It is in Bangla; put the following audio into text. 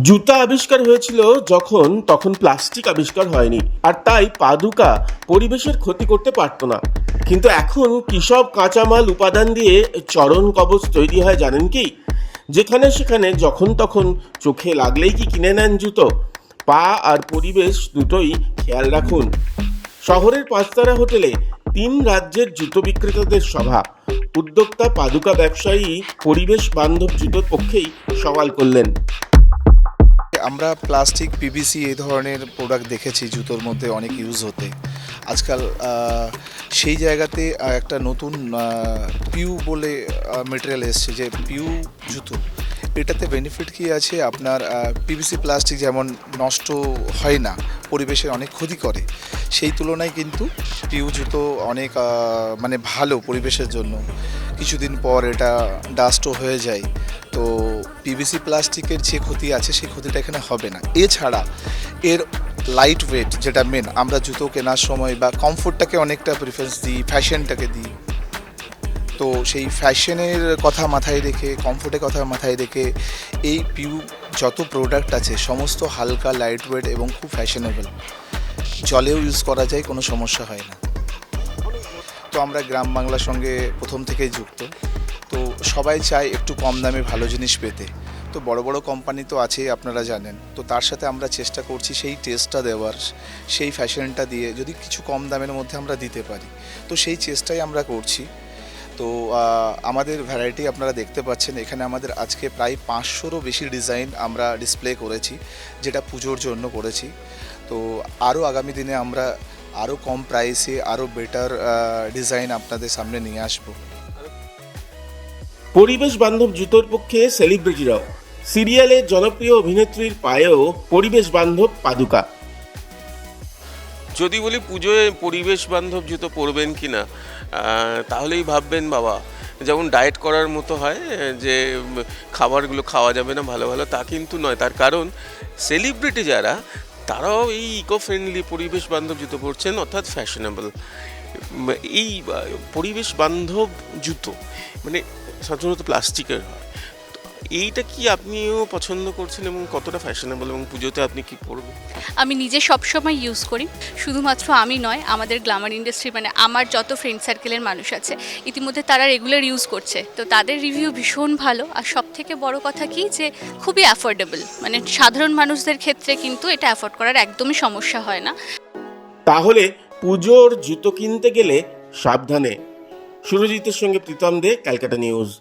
জুতা আবিষ্কার হয়েছিল যখন, তখন প্লাস্টিক আবিষ্কার হয়নি। আর তাই পাদুকা পরিবেশের ক্ষতি করতে পারতো না। কিন্তু এখন কিসব কাঁচামাল উপাদান দিয়ে চরণ কবচ তৈরি হয় জানেন কি? যেখানে সেখানে যখন তখন চোখে লাগলেই কি কিনে নেন জুতো? পা আর পরিবেশ দুটোই খেয়াল রাখুন। শহরের পাঁচতারা হোটেলে তিন রাজ্যের জুতো বিক্রেতাদের সভা। উদ্যোক্তা পাদুকা ব্যবসায়ী পরিবেশ বান্ধব জুতোর পক্ষেই সওয়াল করলেন। আমরা প্লাস্টিক পিভিসি এই ধরনের প্রোডাক্ট দেখেছি জুতোর মধ্যে অনেক ইউজ হতে। আজকাল সেই জায়গাতে একটা নতুন পিউ বলে মেটেরিয়াল এসছে যে পিউ জুতো। এটাতে বেনিফিট কি আছে? আপনার পিভিসি প্লাস্টিক যেমন নষ্ট হয় না, পরিবেশের অনেক ক্ষতি করে, সেই তুলনায় কিন্তু পিউ জুতো অনেক মানে ভালো পরিবেশের জন্য। কিছুদিন পর এটা ডাস্টও হয়ে যায়। তো পিভিসি প্লাস্টিকের যে ক্ষতি আছে, সেই ক্ষতিটা এখানে হবে না। এছাড়া এর লাইট ওয়েট যেটা মেন আমরা জুতো কেনার সময় বা কমফোর্টটাকে অনেকটা প্রিফারেন্স দিই ফ্যাশনটাকে দিই। তো সেই ফ্যাশনের কথা মাথায় রেখে কমফোর্টের কথা মাথায় রেখে এই পিউ যত প্রোডাক্ট আছে, সমস্ত হালকা লাইট ওয়েট এবং খুব ফ্যাশনেবল জলেও ইউজ করা যায়, কোনো সমস্যা হয় না। তো আমরা গ্রাম বাংলার সঙ্গে প্রথম থেকেই যুক্ত। তো সবাই চায় একটু কম দামে ভালো জিনিস পেতে। তো বড় বড় কোম্পানি তো আছেই, আপনারা জানেন। তো তার সাথে আমরা চেষ্টা করছি সেই টেস্টটা দেওয়ার, সেই ফ্যাশনটা দিয়ে যদি কিছু কম দামের মধ্যে আমরা দিতে পারি। তো সেই চেষ্টাই আমরা করছি। তো আমাদের ভ্যারাইটি আপনারা দেখতে পাচ্ছেন, এখানে আমাদের আজকে প্রায় পাঁচশোরও বেশি ডিজাইন আমরা ডিসপ্লে করেছি, যেটা পুজোর জন্য করেছি। তো আরও আগামী দিনে আমরা আরও কম প্রাইসে আরও বেটার ডিজাইন আপনাদের সামনে নিয়ে আসব। পরিবেশ বান্ধব জুতোর পক্ষে সেলিব্রিটিরাও সিরিয়ালের জনপ্রিয় অভিনেত্রীর পায়েও পরিবেশ বান্ধব পাদুকা। যদি বলি পুজোয় পরিবেশ বান্ধব জুতো পরবেন কি না তাহলেই ভাববেন বাবা, যেমন ডায়েট করার মতো হয়, যে খাবারগুলো খাওয়া যাবে না, ভালো ভালো, তা কিন্তু নয়। তার কারণ সেলিব্রিটি যারা, তারাও এই ইকো ফ্রেন্ডলি পরিবেশ বান্ধব জুতো পরছেন, অর্থাৎ ফ্যাশনেবল এই পরিবেশ বান্ধব জুতো মানে সাধারণত প্লাস্টিকের হয়। এইটা কি আপনিও পছন্দ করছেন এবং কতটা ফ্যাশনেবল এবং পুজোতে আপনি কি পরবেন? আমি নিজে সবসময় ইউজ করি। শুধুমাত্র আমি নয় আমাদের গ্লামার ইন্ডাস্ট্রি মানে আমার যত ফ্রেন্ড সার্কেলের মানুষ আছে ইতিমধ্যে তারা রেগুলার ইউজ করছে। তো তাদের রিভিউ ভীষণ ভালো। আর সব থেকে বড় কথা কি যে খুবই অ্যাফোর্ডেবল মানে সাধারণ মানুষদের ক্ষেত্রে কিন্তু এটা অ্যাফোর্ড করার একদমই সমস্যা হয় না। তাহলে পুজোর জুতো কিনতে গেলে সাবধানে। সুরজিতের সঙ্গে প্রীতম দে ক্যালকাটা নিউজ।